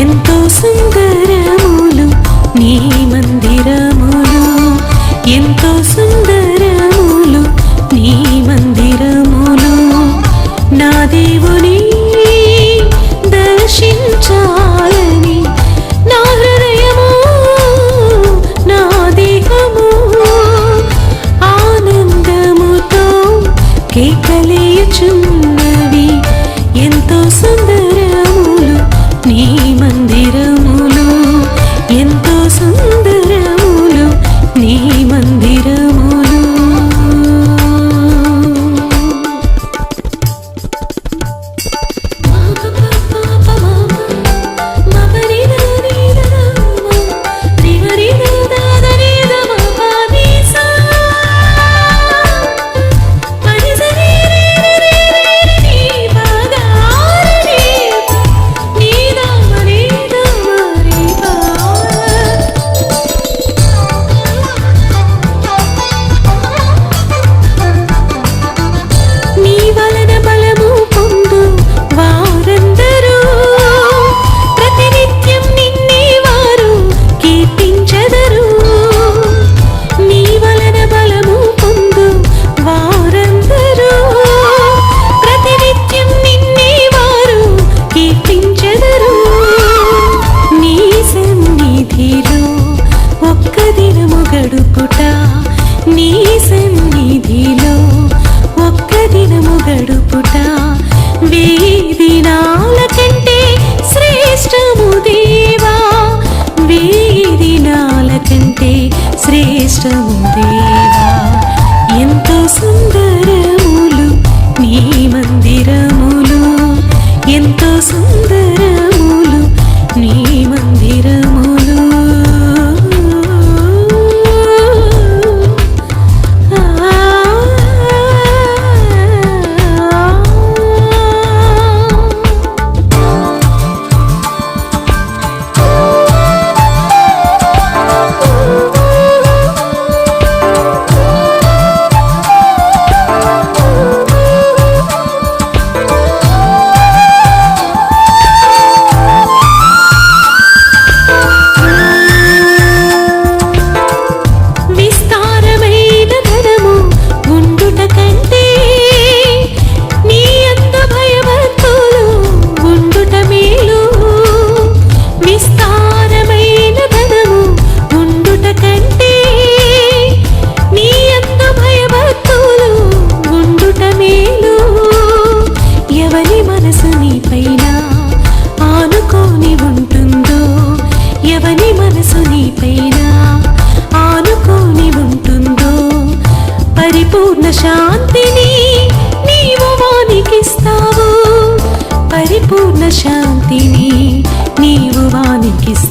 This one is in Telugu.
ఎంతో సుందరములు నీ మందిరములు. ఎంతో సుందరములు నీ మందిరములు. నా దేవుని దర్శించాలని నా హృదయము నా దేహము ఆనందముతో కేకలేయుచుంది అద్భుతం దేవా ఎంతో సుందరములు నీ మందిరములు ఎంతో సుందర శాంతిని నీవు వానికిస్తావు. పరిపూర్ణ శాంతిని నీవు వానికిస్తావు.